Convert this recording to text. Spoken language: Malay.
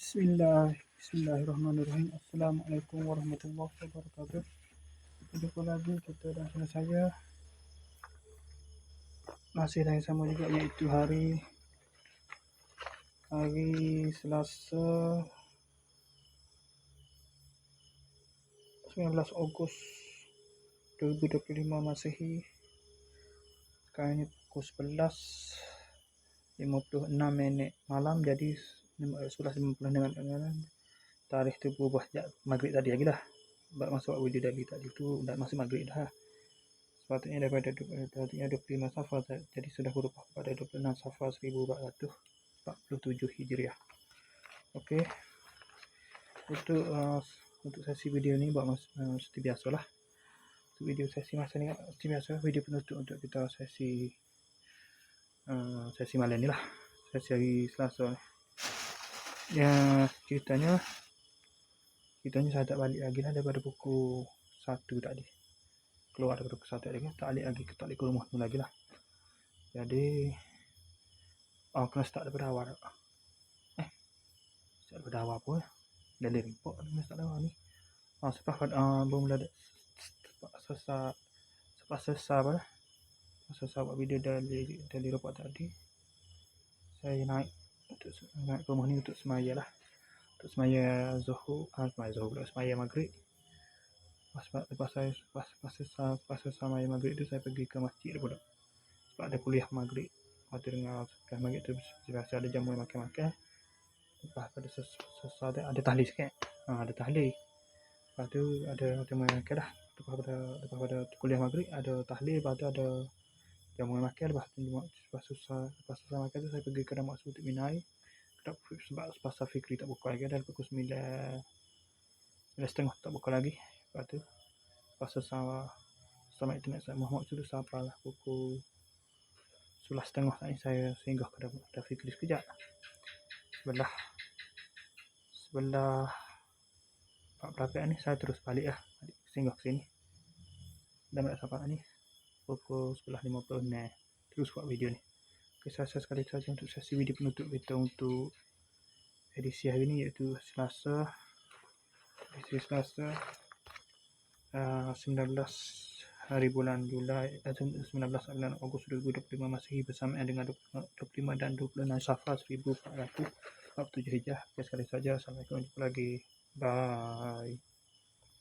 Bismillah, Bismillahirrahmanirrahim. Assalamualaikum warahmatullahi wabarakatuh. Jumpa lagi kita dan channel saya. Masih yang sama juga iaitu hari hari Selasa 19 Ogos 2025 Masehi. Sekarang ni pukul 11 56 minit malam jadi sudah 50 dengan dengan tarikh tu berubah sejak maghrib tadi lagi dah. Sebab masuk video tadi tadi tu dah masuk maghrib dah. Sepatutnya daripada tadinya 25 safar jadi sudah berubah pada 26 safar 1447 hijriah. Okey. Untuk uh, untuk sesi video ni buat mas, uh, seperti biasalah. Untuk video sesi masa ni seperti biasa video penutup untuk kita sesi uh, sesi malam ni lah. Sesi hari Selasa ni ya ceritanya ceritanya saya tak balik lagi lah daripada pukul 1 tadi. Keluar daripada pukul 1 tadi tak balik lagi tak balik ke rumah tu lagi lah. Jadi oh kena start daripada awal. Eh start daripada awal pun dah ada report kena start daripada awal ni. Oh, pada uh, belum mula selesai sepas selesai apa lah selesai buat video dari dari report tadi saya naik untuk nak rumah ni untuk semaya lah. Untuk semaya zuhur ah semaya zuhur pula semaya maghrib. Lepas lepas saya lepas lepas selesai lepas semaya maghrib tu saya pergi ke masjid pula. Sebab ada kuliah maghrib. Lepas tu dengar kuliah maghrib tu biasa ada jamu makan-makan. Lepas pada selesai ada, ada tahlil sikit. Ha, ada tahlil. Lepas tu ada jamu makan dah lepas pada lepas pada kuliah maghrib ada tahlil lepas tu ada jamu makan lepas tu lepas susah lepas susah makan tu saya pergi ke rumah suatu minai. Tak sebab pasal Fikri tak buka lagi dan pukul 9 setengah tak buka lagi. Lepas tu pasal sama sama internet saya Muhammad sudah sampai lah pukul 11 setengah tadi saya singgah ke dalam Fikri sekejap. Sebelah sebelah Pak Pelapik ni saya terus balik lah. Singgah ke sini. Dan tak sampai ni pukul 11.50 ni terus buat video ni saya sekali saja untuk sesi video penutup kita untuk edisi hari ini iaitu Selasa edisi Selasa uh, 19 hari bulan Julai uh, 19 bulan Ogos 2025 Masehi bersamaan dengan 25 dan 26 Safar 1447 Hijrah. Sekali saja. Assalamualaikum. Jumpa lagi. Bye.